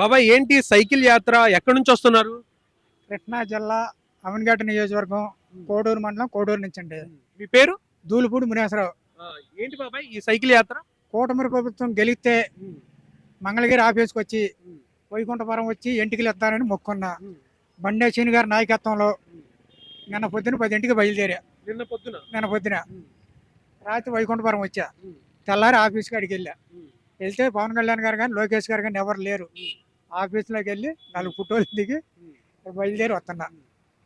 బాబాయ్ ఏంటి సైకిల్ యాత్ర? ఎక్కడి నుంచి వస్తున్నారు? కృష్ణా జిల్లా అవనగడ్డ నియోజకవర్గం కోడూరు మండలం కోడూరు నుంచి అండి. మీ పేరు? దూలుపూడి మునేశ్వరరావు. ఏంటి బాబాయ్ ఈ సైకిల్ యాత్ర? కూటమి ప్రభుత్వం గెలిస్తే మంగళగిరి ఆఫీస్కి వచ్చి వైకుంఠపురం వచ్చి ఎంటికలు ఇస్తానని మొక్కున్నా. బండేశీని గారి నాయకత్వంలో నిన్న పొద్దున పదింటికి బయలుదేరా. నిన్న పొద్దున? నిన్న పొద్దున. రాత్రి వైకుంఠపురం వచ్చా. తెల్లారి ఆఫీస్ కాడికి వెళ్ళా. వెళ్తే పవన్ కళ్యాణ్ గారు కానీ లోకేష్ గారు కానీ ఎవరు లేరు. ఆఫీస్లోకి వెళ్ళి నాలుగు ఫోటోలు దిగి బయలుదేరి వస్తున్నా.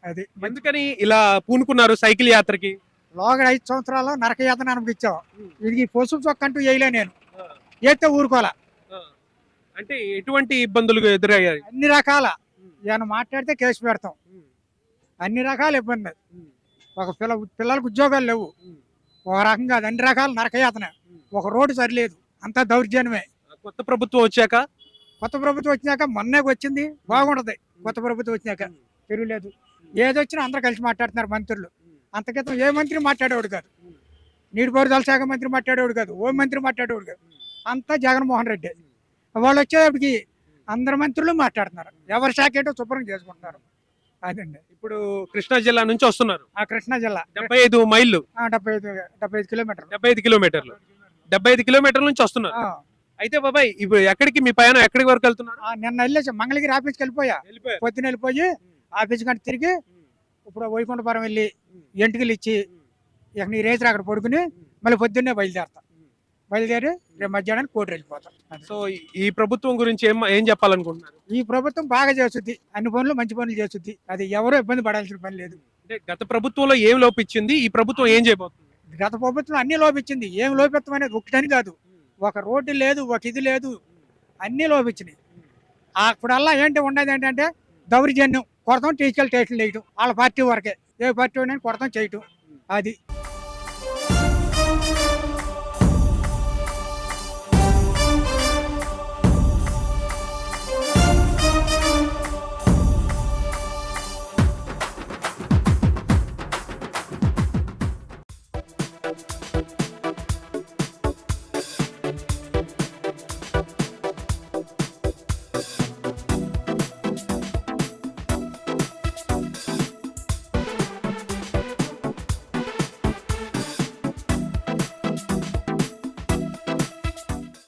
అది. ఎందుకని ఇలా పూనుకున్నారు సైకిల్ యాత్రకి? లోగడ ఐదు సంవత్సరాలు నరకయాతన అనిపించావు ఉమ్. ఇది పసుపు చొక్క అంటూ వేయలే నేను. ఏతే ఊరుకోవాలా? అంటే ఎటువంటి ఇబ్బందులు ఎదురయ్యాయి? అన్ని రకాల. ఏమైనా మాట్లాడితే కేసు పెడతాం. అన్ని రకాల ఇబ్బంది ఒక పిల్ల పిల్లలకు ఉద్యోగాలు లేవు. ఒక రకంగా అన్ని రకాల నరకయాతన ఒక రోడ్డు సరిలేదు. అంతా దౌర్జన్యమే. కొత్త ప్రభుత్వం వచ్చాక? కొత్త ప్రభుత్వం వచ్చినాక మొన్నే వచ్చింది. బాగుంటది కొత్త ప్రభుత్వం వచ్చినాక. తిరుగులేదు ఏది వచ్చినా అందరూ కలిసి మాట్లాడుతున్నారు మంత్రులు. అంతకితం ఏ మంత్రి మాట్లాడేవాడు కాదు. నీటిపారుదల శాఖ మంత్రి మాట్లాడేవాడు కాదు. ఓ మంత్రి మాట్లాడేవాడు కాదు. అంతా జగన్మోహన్ రెడ్డి. వాళ్ళు వచ్చేటప్పటికి అందరు మంత్రులు మాట్లాడుతున్నారు. ఎవరి శాఖ ఏంటో శుభ్రం చేసుకుంటున్నారు. అదండి. ఇప్పుడు కృష్ణా జిల్లా నుంచి వస్తున్నారు. ఆ కృష్ణా జిల్లా. డెబ్బై ఐదు మైళ్ళు. ఆ, డెబ్బై ఐదు డెబ్బై ఐదు కిలోమీటర్లు. డెబ్బై ఐదు కిలోమీటర్లు. డెబ్బై ఐదు కిలోమీటర్ల నుంచి వస్తున్నారు. అయితే బాబాయ్ ఇప్పుడు ఎక్కడికి మీ పైన ఎక్కడికి వరకు వెళ్తున్నారు? ఆ, నిన్న వెళ్ళేసి మంగళగిరి ఆఫీస్కి వెళ్ళిపోయా. పొద్దున వెళ్ళిపోయి ఆఫీస్ గంట తిరిగి ఇప్పుడు వైకుంఠపురం వెళ్ళి ఎంటుకలు ఇచ్చి ఇక నీ రేత్రి అక్కడ పడుకుని మళ్ళీ పొద్దున్నే బయలుదేరతా. బయలుదేరి రేపు మధ్యాహ్నానికి కోటి వెళ్ళిపోతాం. అది. సో ఈ ప్రభుత్వం గురించి ఏం ఏం చెప్పాలనుకుంటున్నారు? ఈ ప్రభుత్వం బాగా చేస్తుంది. అన్ని పనులు మంచి పనులు చేస్తుంది. అది ఎవరో ఇబ్బంది పడాల్సిన పని లేదు. అంటే గత ప్రభుత్వంలో ఏం లోపించింది ఈ ప్రభుత్వం ఏం చేయబోతుంది? గత ప్రభుత్వం అన్ని లోపించింది ఏం లోపిత్తం అనేది ఒకటని కాదు. ఒక రోడ్డు లేదు ఒక ఇది లేదు అన్నీ లోపించినాయి. అప్పుడల్లా ఏంటి ఉండేది ఏంటంటే దౌర్జన్యం కొడతాం టీచర్లు టేషన్ వేయటం. వాళ్ళ పార్టీ వరకే. ఏ పార్టీ అయినా కొడతాం చేయటం. అది.